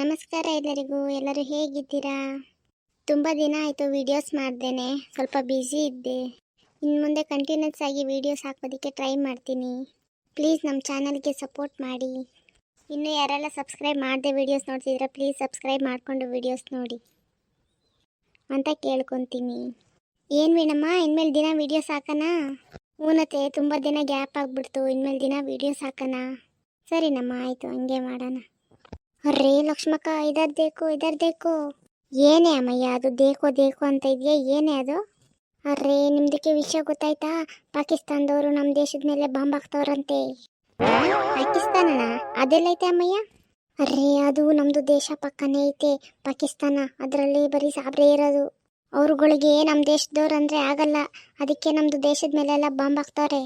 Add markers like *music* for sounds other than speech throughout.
ನಮಸ್ಕಾರ ಎಲ್ಲರಿಗೂ, ಎಲ್ಲರೂ ಹೇಗಿದ್ದೀರಾ? ತುಂಬ ದಿನ ಆಯಿತು ವೀಡಿಯೋಸ್ ಮಾಡ್ದೇನೆ, ಸ್ವಲ್ಪ ಬ್ಯುಸಿ ಇದ್ದೆ. ಇನ್ನು ಮುಂದೆ ಕಂಟಿನ್ಯೂಸ್ ಆಗಿ ವೀಡಿಯೋಸ್ ಹಾಕೋದಕ್ಕೆ ಟ್ರೈ ಮಾಡ್ತೀನಿ. ಪ್ಲೀಸ್ ನಮ್ಮ ಚಾನಲ್ಗೆ ಸಪೋರ್ಟ್ ಮಾಡಿ. ಇನ್ನು ಯಾರೆಲ್ಲ ಸಬ್ಸ್ಕ್ರೈಬ್ ಮಾಡದೆ ವೀಡಿಯೋಸ್ ನೋಡ್ತಿದ್ರೆ ಪ್ಲೀಸ್ ಸಬ್ಸ್ಕ್ರೈಬ್ ಮಾಡಿಕೊಂಡು ವೀಡಿಯೋಸ್ ನೋಡಿ. ಅಂತ ಕೇಳ್ಕೊತೀನಿ. ಏನು ವೀಣಮ್ಮ, ಇನ್ಮೇಲೆ ದಿನ ವೀಡಿಯೋಸ್ ಹಾಕೋಣ ಊನತೆ ತುಂಬ ದಿನ ಗ್ಯಾಪ್ ಆಗಿಬಿಡ್ತು, ಇನ್ಮೇಲೆ ದಿನ ವೀಡಿಯೋಸ್ ಹಾಕೋಣ ಸರಿನಮ್ಮ, ಆಯಿತು, ಹಂಗೆ ಮಾಡೋಣ. ಅರ್ರೇ ಲಕ್ಷ್ಮಕ್ಕ ಇದರ್ ದೇಕು ಇದರ್ ದೇಕು ಏನೇ ಅಮ್ಮಯ್ಯ, ಅದು ದೇಕೋ ದೇಕೋ ಅಂತ ಇದೆಯಾ? ಏನೇ ಅದು? ಅರ್ರೇ ನಿಮ್ದಕ್ಕೆ ವಿಷಯ ಗೊತ್ತಾಯ್ತಾ? ಪಾಕಿಸ್ತಾನದವರು ನಮ್ಮ ದೇಶದ ಮೇಲೆ ಬಾಂಬ್ ಹಾಕ್ತವ್ರಂತೆ. ಪಾಕಿಸ್ತಾನನ? ಅದೆಲ್ಲೈತೆ ಅಮ್ಮಯ್ಯ? ಅರ್ರೇ ಅದು ನಮ್ಮದು ದೇಶ ಪಕ್ಕನೇ ಐತೆ. ಪಾಕಿಸ್ತಾನ, ಅದರಲ್ಲಿ ಬರೀ ಸಾಬ್ರೆ ಇರೋದು. ಅವ್ರುಗಳಿಗೆ ನಮ್ಮ ದೇಶದವ್ರು ಅಂದ್ರೆ ಆಗಲ್ಲ. ಅದಕ್ಕೆ ನಮ್ಮದು ದೇಶದ ಮೇಲೆಲ್ಲ ಬಾಂಬ್ ಹಾಕ್ತವ್ರೆ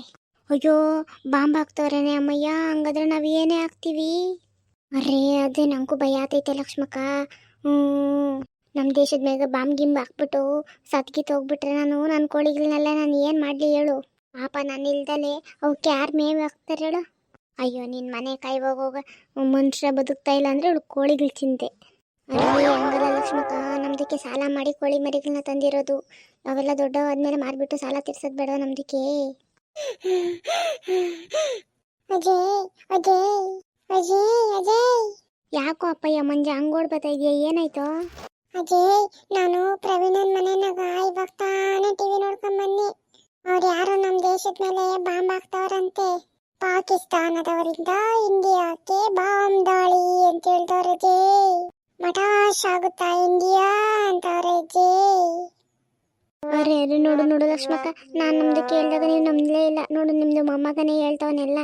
ಅಯ್ಯೋ, ಬಾಂಬ್ ಹಾಕ್ತವ್ರೇನೆ ಅಮ್ಮಯ್ಯ? ಹಂಗಾದ್ರೆ ನಾವು ಏನೇ ಹಾಕ್ತೀವಿ? ಅರೇ, ಅದೇ ನಂಗೂ ಭಯ ಆತೈತೆ ಲಕ್ಷ್ಮಕ್ಕ. ಹ್ಞೂ ನಮ್ಮ ದೇಶದ ಮೇಲೆ ಬಾಂಬ್ ಗಿಂಬ್ ಹಾಕ್ಬಿಟ್ಟು ಸತ್ಗಿತ್ ಹೋಗ್ಬಿಟ್ರೆ ನಾನು ನನ್ನ ಕೋಳಿಗಳನ್ನೆಲ್ಲ ನಾನು ಏನು ಮಾಡಲಿ ಹೇಳು. ಪಾಪ ನಾನು ಇಲ್ದಲೆ ಅವಕ್ಕೆ ಯಾರು ಮೇವು ಹಾಕ್ತಾರೆ ಹೇಳು. ಅಯ್ಯೋ ನಿನ್ನ ಮನೆ ಕಾಯ್ವಾಗ ಹೋಗ, ಮನುಷ್ಯ ಬದುಕ್ತಾ ಇಲ್ಲ ಅಂದರೆ ಅವಳು ಕೋಳಿಗಳು ಚಿಂತೆ ಅರೇ, ಹಂಗಲ್ಲ ಲಕ್ಷ್ಮಕ್ಕ, ನಮ್ದಕ್ಕೆ ಸಾಲ ಮಾಡಿ ಕೋಳಿ ಮರಿಗಳನ್ನ ತಂದಿರೋದು. ನಾವೆಲ್ಲ ದೊಡ್ಡವಾದ್ಮೇಲೆ ಮಾರಿಬಿಟ್ಟು ಸಾಲ ತೀರ್ಸೋದು ಬೇಡ ನಮ್ದಕ್ಕೆ? ಅಜಯ್ ಅಜಯ್. ಅಜಯ್ ಅಜಯ್. ಯಾಕೋ ಅಪ್ಪಯ್ಯ ಮಂಜ ಹಂಗೋಡ್ ಬರ್ತಾ ಇದೆಯಾ? ಏನಾಯ್ತು? ಅಜಯ್ ನಾನು ಪ್ರವೀಣನ್ ಮನೆನಾಗ ಇವಾಗ ತಾನೇ ಟಿವಿ ನೋಡ್ಕೊಂಡ್ ಬನ್ನಿ ಅವ್ರು ಯಾರೋ ನಮ್ಮ ದೇಶದ ಮೇಲೆ ಬಾಂಬ್ ಹಾಕ್ತವ್ರಂತೆ. ಪಾಕಿಸ್ತಾನದವರಿಂದ ಇಂಡಿಯಾಕ್ಕೆ ಬಾಂಬ್ ದಾಳಿ ಅಂತ ಹೇಳ್ತವ್ರೆ ಜೇ ಮಟಾಶ್ ಆಗುತ್ತಾ ಇಂಡಿಯಾ ಅಂತವ್ರೆ ಜೇ ಅರೆ ಅರೆ ನೋಡು ನೋಡು ಲಕ್ಷ್ಮಕ್ಕ. ನಾನು ನಮ್ದು ಕೇಳಿದಾಗ ನೀವು ನಮ್ದೇ ಇಲ್ಲ. ನೋಡು ನಿಮ್ದು ಮೊಮ್ಮಗನೇ ಹೇಳ್ತಾವನೆಲ್ಲ.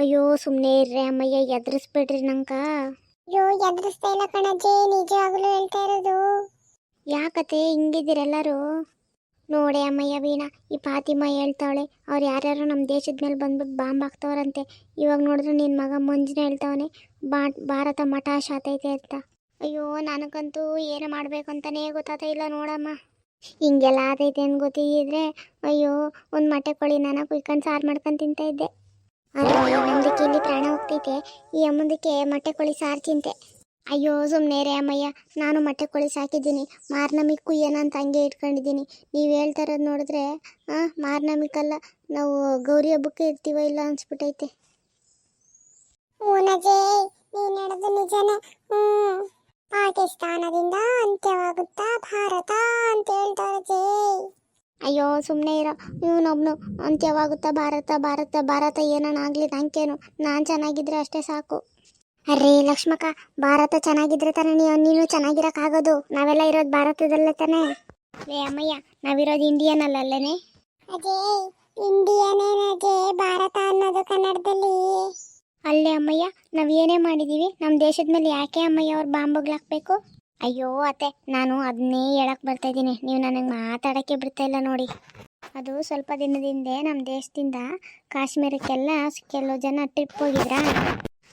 ಅಯ್ಯೋ ಸುಮ್ಮನೆ ಇರ್ರಿ ಅಮ್ಮಯ್ಯ ಎದ್ರಿಸ್ಬಿಡ್ರಿ ನಂಗ. ಅಯ್ಯೋ ಎದ್ರಿಸ್ತಾ ಇಲ್ಲ ಕಣಜ್ಜಿ ನಿಜವಾಗ್ಲೂ ಹೇಳ್ತಾ ಇರೋದು. ಯಾಕತೆ ಹಿಂಗಿದ್ದೀರೆಲ್ಲರೂ? ನೋಡೆ ಅಮ್ಮಯ್ಯ ವೀಣಾ ಈ ಫಾತಿಮಾ ಹೇಳ್ತಾವಳೆ ಅವ್ರು ಯಾರ್ಯಾರು ನಮ್ಮ ದೇಶದ ಮೇಲೆ ಬಂದ್ಬಿಟ್ಟು ಬಾಂಬ್ ಹಾಕ್ತವ್ರಂತೆ. ಇವಾಗ ನೋಡಿದ್ರೆ ನಿನ್ನ ಮಗ ಮುಂಜಾನೆ ಹೇಳ್ತಾವನೆ ಬಾ ಭಾರತ ಮಠ ಶಾತೈತೆ ಅಂತ. ಅಯ್ಯೋ ನನಗಂತೂ ಏನು ಮಾಡ್ಬೇಕಂತಾನೇ ಗೊತ್ತಾತ ಇಲ್ಲ ನೋಡಮ್ಮ. ಹಿಂಗೆಲ್ಲ ಆದೈತೆ ಅಂತ ಗೊತ್ತಿದ್ರೆ ಅಯ್ಯೋ ಒಂದು ಮೊಟ್ಟೆ ಕೊಳಿ ನಾನು ಕುಯ್ಕೊಂಡು ಸಾರು ಮಾಡ್ಕೊಂಡು ತಿಂತಾ ಇದ್ದೆ. ಅರೆ ಇಲ್ಲಿ ಪ್ರಾಣ ಹೋಗ್ತೈತೆ. ಈ ಅಮ್ಮಂದಕ್ಕೆ ಮೊಟ್ಟೆ ಕೋಳಿ ಸಾರು ಚಿಂತೆ ಅಯ್ಯೋ ಸುಮ್ಮನೆ ರೇ ಅಮ್ಮಯ್ಯ. ನಾನು ಮೊಟ್ಟೆ ಕೋಳಿ ಸಾಕಿದ್ದೀನಿ. ಮಾರ್ನಮಿಕ್ ಏನಂತ ಹಂಗೆ ಇಟ್ಕೊಂಡಿದ್ದೀನಿ. ನೀವು ಹೇಳ್ತಾ ಇರೋದು ನೋಡಿದ್ರೆ ಹಾಂ ಮಾರ್ನಮಿಕಲ್ಲ. ನಾವು ಗೌರಿ ಹಬ್ಬಕ್ಕೆ ಇರ್ತೀವ ಇಲ್ಲ ಅನ್ಸ್ಬಿಟ್ಟೈತೆ ಹ್ಞೂ ಪಾಕಿಸ್ತಾನದಿಂದ ಸುಮ್ಮನೆ ಇರೋ. ಇವನೊಬ್ನು ಅಂತ್ಯವಾಗುತ್ತಾ ಭಾರತ ಭಾರತ ಭಾರತ ಏನನ ಆಗಲಿ ನಂಗೇನು. ನಾನು ಚೆನ್ನಾಗಿದ್ರೆ ಅಷ್ಟೇ ಸಾಕು. ಅರೇ ಲಕ್ಷ್ಮಕ್ಕ ಭಾರತ ಚೆನ್ನಾಗಿದ್ರೆ ತಾನೇ ನೀವು ನೀನು ಚೆನ್ನಾಗಿರೋಕ್ಕಾಗೋದು ನಾವೆಲ್ಲ ಇರೋದು ಭಾರತದಲ್ಲೇ ತಾನೇ. ರೇ ಅಮ್ಮಯ್ಯ ನಾವಿರೋದು ಇಂಡಿಯನ್ ಅಲ್ಲೇ ಅದೇ ಇಂಡಿಯನೇ ಅಜೇ ಭಾರತ ಅನ್ನೋದು ಕನ್ನಡದಲ್ಲಿ. ಅಲ್ಲೇ ಅಮ್ಮಯ್ಯ ನಾವು ಏನೇ ಮಾಡಿದ್ದೀವಿ ನಮ್ಮ ದೇಶದ ಮೇಲೆ ಯಾಕೆ ಅಮ್ಮಯ್ಯ ಅವ್ರು ಬಾಂಬುಗಳು ಹಾಕ್ಬೇಕು ಅಯ್ಯೋ ಅತ್ತೆ, ನಾನು ಅದನ್ನೇ ಹೇಳಕ್ ಬರ್ತಾ ಇದ್ದೀನಿ. ನೀವು ನನಗೆ ಮಾತಾಡೋಕ್ಕೆ ಬಿಡ್ತಾ ಇಲ್ಲ ನೋಡಿ. ಅದು ಸ್ವಲ್ಪ ದಿನದಿಂದ ನಮ್ಮ ದೇಶದಿಂದ ಕಾಶ್ಮೀರಕ್ಕೆಲ್ಲ ಕೆಲವು ಜನ ಟ್ರಿಪ್ ಹೋಗಿದ್ರಾ.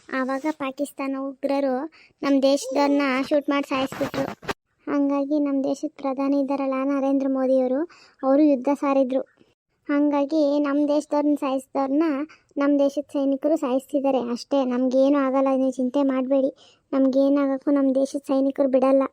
ಆವಾಗ ಪಾಕಿಸ್ತಾನ ಉಗ್ರರು ನಮ್ಮ ದೇಶದವ್ರನ್ನ ಶೂಟ್ ಮಾಡಿ ಸಾಯಿಸ್ಬಿಟ್ರು. ಹಾಗಾಗಿ ನಮ್ಮ ದೇಶದ ಪ್ರಧಾನಿ ಇದ್ದಾರಲ್ಲ ನರೇಂದ್ರ ಮೋದಿಯವರು, ಅವರು ಯುದ್ಧ ಸಾರಿದ್ರು. ಹಾಗಾಗಿ ನಮ್ಮ ದೇಶದವ್ರನ್ನ ಸಾಯಿಸಿದವ್ರನ್ನ ನಮ್ಮ ದೇಶದ ಸೈನಿಕರು ಸಾಯಿಸ್ತಿದ್ದಾರೆ. ಅಷ್ಟೇ, ನಮಗೇನು ಆಗಲ್ಲ, ನೀವು ಚಿಂತೆ ಮಾಡಬೇಡಿ. ನಮಗೇನಾಗಕ್ಕೂ ನಮ್ಮ ದೇಶದ ಸೈನಿಕರು ಬಿಡಲ್ಲ.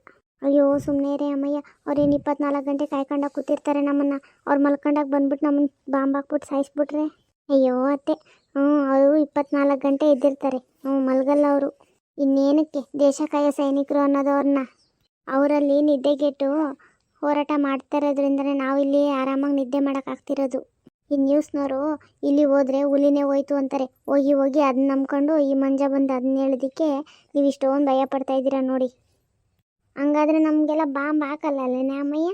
ಅಯ್ಯೋ ಸುಮ್ಮನೆ ರೀ ಅಮ್ಮಯ್ಯ. ಅವ್ರೇನು ಇಪ್ಪತ್ನಾಲ್ಕು ಗಂಟೆ ಕಾಯ್ಕೊಂಡಾಗ ಕೂತಿರ್ತಾರೆ ನಮ್ಮನ್ನು. ಅವ್ರು ಮಲ್ಕೊಂಡಾಗ ಬಂದ್ಬಿಟ್ಟು ನಮ್ಮನ್ನು ಬಾಂಬ್ ಹಾಕ್ಬಿಟ್ಟು ಸಾಯಿಸ್ಬಿಟ್ರೆ. ಅಯ್ಯೋ, ಅತ್ತೆ. ಹ್ಞೂ ಅವರು ಇಪ್ಪತ್ನಾಲ್ಕು ಗಂಟೆ ಇದ್ದಿರ್ತಾರೆ ಹ್ಞೂ ಮಲಗಲ್ಲ ಅವರು. ಇನ್ನೇನಕ್ಕೆ? ದೇಶ ಕಾಯೋ ಸೈನಿಕರು ಅನ್ನೋದು ಅವ್ರನ್ನ ಅವರಲ್ಲಿ ನಿದ್ದೆಗೆಟ್ಟು ಹೋರಾಟ ಮಾಡ್ತಾ ನಾವು ಇಲ್ಲಿ ಆರಾಮಾಗಿ ನಿದ್ದೆ ಮಾಡೋಕ್ಕಾಗ್ತಿರೋದು ಈ ನ್ಯೂಸ್ನವರು ಇಲ್ಲಿ ಹೋದ್ರೆ ಹುಲಿನೇ ಹೋಯ್ತು ಅಂತಾರೆ. ಹೋಗಿ ಹೋಗಿ ಅದನ್ನ ನಂಬ್ಕೊಂಡು ಈ ಮಂಜ ಬಂದು ಅದನ್ನ ಹೇಳೋದಕ್ಕೆ ನೀವು ಇಷ್ಟೊಂದು ಭಯ ಪಡ್ತಾ ಇದ್ದೀರಾ ನೋಡಿ. ಹಂಗಾದ್ರೆ ನಮಗೆಲ್ಲ ಬಾಂಬ್ ಹಾಕಲ್ಲ ಅಲ್ಲೇನೆ ಅಮ್ಮಯ್ಯ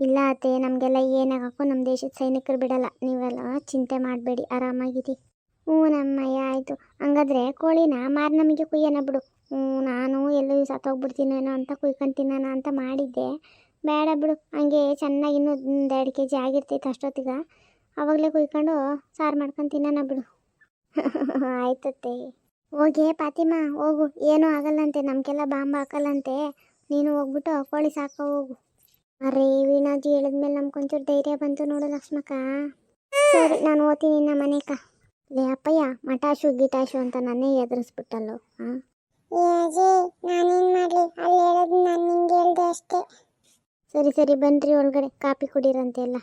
ಇಲ್ಲ ಅತ್ತೆ, ನಮಗೆಲ್ಲ ಏನಾಗಕ್ಕೂ ನಮ್ಮ ದೇಶದ ಸೈನಿಕರು ಬಿಡಲ್ಲ. ನೀವೆಲ್ಲ ಚಿಂತೆ ಮಾಡಬೇಡಿ, ಆರಾಮಾಗಿರಿ. ಹ್ಞೂ ನಮ್ಮಯ್ಯ, ಆಯಿತು. ಹಂಗಾದ್ರೆ ಕೋಳಿನ ಮಾರು ನಮಗೆ ಕುಯ್ಯೋಣ ಬಿಡು. ಹ್ಞೂ, ನಾನು ಎಲ್ಲೂ ಸತ್ತೋಗ್ಬಿಡ್ತೀನೇನೋ ಅಂತ ಕುಯ್ಕೊಂಡು ತಿನ್ನೋಣ ಅಂತ ಮಾಡಿದ್ದೆ. ಬೇಡ ಬಿಡು, ಹಂಗೆ ಚೆನ್ನಾಗಿ ಇನ್ನೂ ಒಂದು ಎರಡು ಕೆ ಜಿ ಆಗಿರ್ತೈತೆ ಅಷ್ಟೊತ್ತಿಗೆ. ಅವಾಗಲೇ ಕುಯ್ಕೊಂಡು ಸಾರು ಮಾಡ್ಕೊಂಡು ತಿನ್ನೋಣ ಬಿಡು. *laughs* ಆಯ್ತತ್ತೆ. ಹೋಗಿ ಪಾತಿಮಾ ಹೋಗು. ಏನೂ ಆಗಲ್ಲಂತೆ ನಮಗೆಲ್ಲ ಬಾಂಬ್ ಹಾಕಲ್ಲಂತೆ. ನೀನು ಹೋಗ್ಬಿಟ್ಟು ಕೋಳಿ ಸಾಕ ಹೋಗು. ಅರೇ ವೀಣಾಜಿ ಹೇಳಿದ್ಮೇಲೆ ನಮ್ಗೆ ಒಂಚೂರು ಧೈರ್ಯ ಬಂತು ನೋಡು ಲಕ್ಷ್ಮಕ್ಕ. ಸರಿ ನಾನು ಓದ್ತೀನಿ ನಮ್ಮ ಮನೆಕ. ಲೇ ಅಪ್ಪಯ್ಯ ಮಟಾಶು ಗಿಟಾಶು ಅಂತ ನಾನೇ ಎದುರಿಸ್ಬಿಟ್ಟಲ್ಲು ಮಾಡಲಿ? ಅಲ್ಲಿ ಹೇಳೋದು ನಾನು ಸರಿ ಸರಿ ಬನ್ರಿ ಒಳಗಡೆ. ಕಾಪಿ ಕುಡಿರಂತೆ ಎಲ್ಲ.